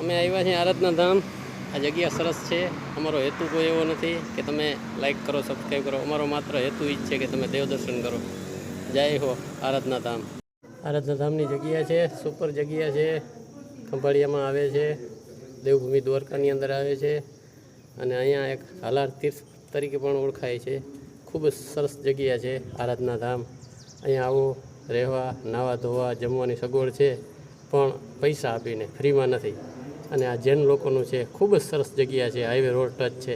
અમે આવ્યા છીએ આરાધના ધામ. આ જગ્યા સરસ છે. અમારો હેતુ કોઈ એવો નથી કે તમે લાઈક કરો સબસ્ક્રાઈબ કરો. અમારો માત્ર હેતુ એ જ છે કે તમે દેવ દર્શન કરો. જય હો, આરાધના ધામ. આરાધના ધામની જગ્યા છે, સુપર જગ્યા છે. ખંભાળિયામાં આવે છે. દેવભૂમિ દ્વારકાની અંદર આવે છે. અને અહીંયા એક હાલાર તીર્થ તરીકે પણ ઓળખાય છે. ખૂબ જ સરસ જગ્યા છે આરાધના ધામ. અહીંયા આવો, રહેવા, નાવા ધોવા, જમવાની સગવડ છે. પણ પૈસા આપીને, ફ્રીમાં નથી. અને આ જૈન લોકોનું છે, ખૂબ જ સરસ જગ્યા છે હાઈવે રોડ ટચ છે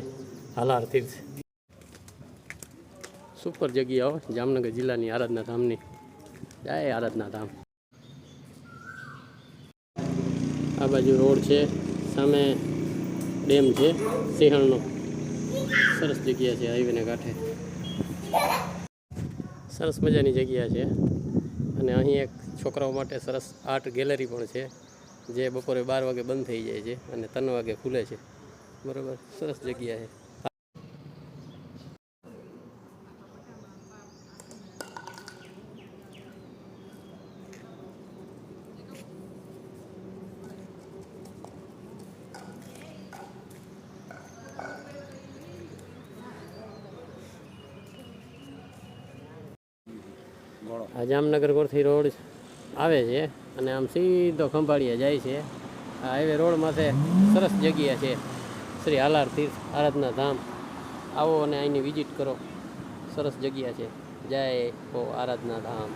હાલાર તીર્થ સુપર જગ્યાઓ જામનગર જિલ્લાની આરાધના ધામની. જય આરાધના ધામ. આ બાજુ રોડ છે, સામે ડેમ છે, સિંહણનો. સરસ જગ્યા છે હાઈવેને કાંઠે. સરસ મજાની જગ્યા છે. અને અહીં એક છોકરાઓ માટે સરસ આર્ટ ગેલેરી પણ છે. જે બપોરે બાર વાગે બંધ થઈ જાય છે અને ત્રણ વાગે ખુલે છે. બરાબર? સરસ જગ્યા છે. આ જામનગર કોરથી રોડ આવે છે. અને આમ સીધો ખંભાળિયા જાય છે. આ હાઈવે રોડ માથે સરસ જગ્યા છે. શ્રી હાલાર તીર્થ આરાધના ધામ. આવો અને અહીંની વિઝિટ કરો. સરસ જગ્યા છે. જય ઓ આરાધના ધામ.